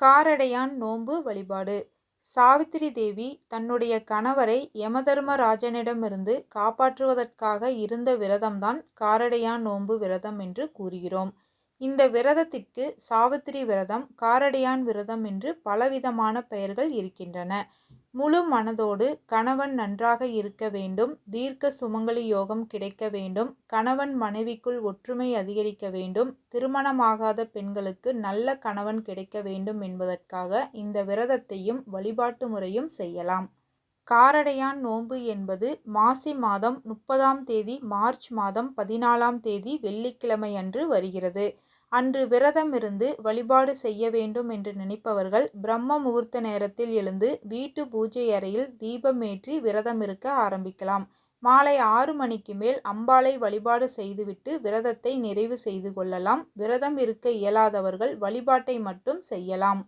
காரடையான் நோன்பு வழிபாடு. சாவித்திரி தேவி தன்னுடைய கணவரை யமதர்மராஜனிடமிருந்து காப்பாற்றுவதற்காக இருந்த விரதம்தான் காரடையான் நோன்பு விரதம் என்று கூறுகிறோம். இந்த விரதத்திற்கு சாவித்திரி விரதம் காரடையான் விரதம் என்று பலவிதமான பெயர்கள் இருக்கின்றன. முழு மனதோடு கணவன் நன்றாக இருக்க வேண்டும் தீர்க்க சுமங்கலி யோகம் கிடைக்க வேண்டும் கணவன் மனைவிக்குள் ஒற்றுமை அதிகரிக்க வேண்டும் திருமணமாகாத பெண்களுக்கு நல்ல கணவன் கிடைக்க வேண்டும் என்பதற்காக இந்த விரதத்தையும் வழிபாட்டு முறையும் செய்யலாம். காரடையான் நோன்பு என்பது மாசி மாதம் முப்பதாம் தேதி மார்ச் மாதம் பதினாலாம் தேதி வெள்ளிக்கிழமை அன்று வருகிறது. அன்று விரதம் இருந்து வழிபாடு செய்ய வேண்டும் என்று நினைப்பவர்கள் பிரம்ம முகூர்த்த நேரத்தில் எழுந்து வீட்டு பூஜை அறையில் தீபமேற்றி விரதம் இருக்க ஆரம்பிக்கலாம். மாலை ஆறு மணிக்கு மேல் அம்பாளை வழிபாடு செய்துவிட்டு விரதத்தை நிறைவு செய்து கொள்ளலாம். விரதம் இருக்க இயலாதவர்கள் வழிபாட்டை மட்டும் செய்யலாம்.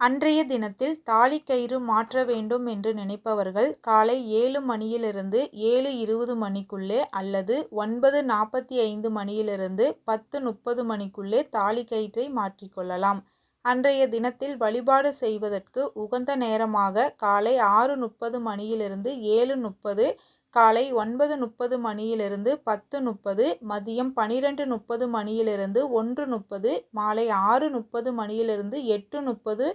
அன்றைய தினத்தில் தாலி கயிறு மாற்ற வேண்டும் என்று நினைப்பவர்கள் காலை ஏழு மணியிலிருந்து ஏழு இருபது மணிக்குள்ளே அல்லது ஒன்பது நாற்பத்தி ஐந்து மணியிலிருந்து பத்து முப்பது மணிக்குள்ளே தாலி கயிற்றை மாற்றிக்கொள்ளலாம் அன்றைய தினத்தில் வழிபாடு செய்வதற்கு உகந்த நேரமாக காலை ஆறு முப்பது மணியிலிருந்து ஏழு முப்பது காலை ஒன்பது முப்பது மணியிலிருந்து பத்து முப்பது மதியம் பனிரெண்டு முப்பது மணியிலிருந்து ஒன்று முப்பது மாலை ஆறு முப்பது மணியிலிருந்து எட்டு முப்பது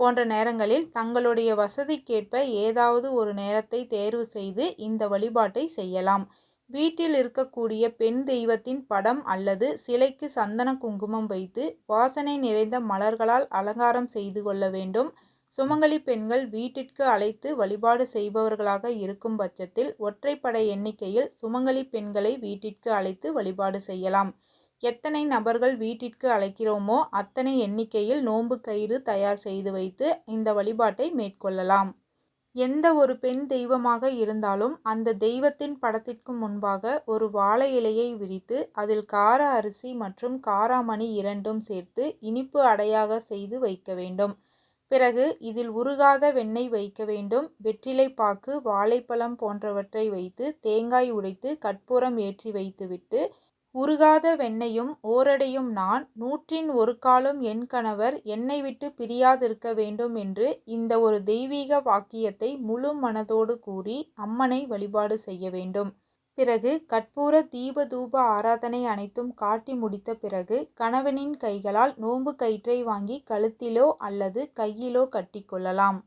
போன்ற நேரங்களில் தங்களுடைய வசதிக்கேற்ப ஏதாவது ஒரு நேரத்தை தேர்வு செய்து இந்த வழிபாட்டை செய்யலாம். வீட்டில் இருக்கக்கூடிய பெண் தெய்வத்தின் படம் அல்லது சிலைக்கு சந்தன குங்குமம் வைத்து வாசனை நிறைந்த மலர்களால் அலங்காரம் செய்து கொள்ள வேண்டும். சுமங்கலி பெண்கள் வீட்டிற்கு அழைத்து வழிபாடு செய்பவர்களாக இருக்கும் பட்சத்தில் ஒற்றைப்படை எண்ணிக்கையில் சுமங்கலி பெண்களை வீட்டிற்கு அழைத்து வழிபாடு செய்யலாம். எத்தனை நபர்கள் வீட்டிற்கு அழைக்கிறோமோ அத்தனை எண்ணிக்கையில் நோன்பு கயிறு தயார் செய்து வைத்து இந்த வழிபாட்டை மேற்கொள்ளலாம். எந்த ஒரு பெண் தெய்வமாக இருந்தாலும் அந்த தெய்வத்தின் படத்திற்கு முன்பாக ஒரு வாழை இலையை விரித்து அதில் கார அரிசி மற்றும் காராமணி இரண்டும் சேர்த்து இனிப்பு அடையாக செய்து வைக்க வேண்டும். பிறகு இதில் உருகாத வெண்ணெய் வைக்க வேண்டும். வெற்றிலை பாக்கு வாழைப்பழம் போன்றவற்றை வைத்து தேங்காய் உடைத்து கற்பூரம் ஏற்றி வைத்துவிட்டு உருகாத வெண்ணையும் ஓரடையும் நான் நூற்றின் ஒரு காலும் என் கணவர் என்னை விட்டு பிரியாதிருக்க வேண்டும் என்று இந்த ஒரு தெய்வீக வாக்கியத்தை முழு மனதோடு கூறி அம்மனை வழிபாடு செய்ய வேண்டும். பிறகு கற்பூர தீப தூப ஆராதனை அனைத்தும் காட்டி முடித்த பிறகு கணவனின் கைகளால் நோன்பு கயிற்றை வாங்கி கழுத்திலோ அல்லது கையிலோ கட்டிக்கொள்ளலாம்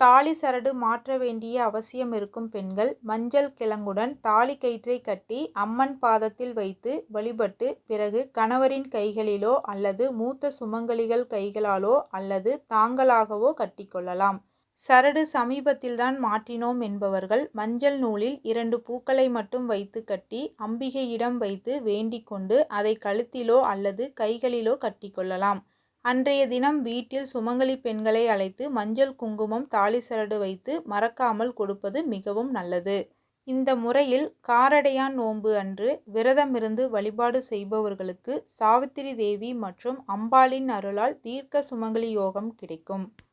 தாலி சரடு மாற்ற வேண்டிய அவசியம் இருக்கும் பெண்கள் மஞ்சள் கிழங்குடன் தாலி கயிற்றை கட்டி அம்மன் பாதத்தில் வைத்து வழிபட்டு பிறகு கணவரின் கைகளிலோ அல்லது மூத்த சுமங்கலிகள் கைகளாலோ அல்லது தாங்களாகவோ கட்டிக்கொள்ளலாம் சரடு சமீபத்தில்தான் மாற்றினோம் என்பவர்கள் மஞ்சள் நூலில் இரண்டு பூக்களை மட்டும் வைத்து கட்டி அம்பிகையிடம் வைத்து வேண்டிக் கொண்டு அதை கழுத்திலோ அல்லது கைகளிலோ கட்டிக்கொள்ளலாம் அன்றைய தினம் வீட்டில் சுமங்கலி பெண்களை அழைத்து மஞ்சள் குங்குமம் தாலி சரடு வைத்து மறக்காமல் கொடுப்பது மிகவும் நல்லது. இந்த முறையில் காரடையான் நோன்பு அன்று விரதமிருந்து வழிபாடு செய்பவர்களுக்கு சாவித்திரி தேவி மற்றும் அம்பாளின் அருளால் தீர்க்க சுமங்கலி யோகம் கிடைக்கும்.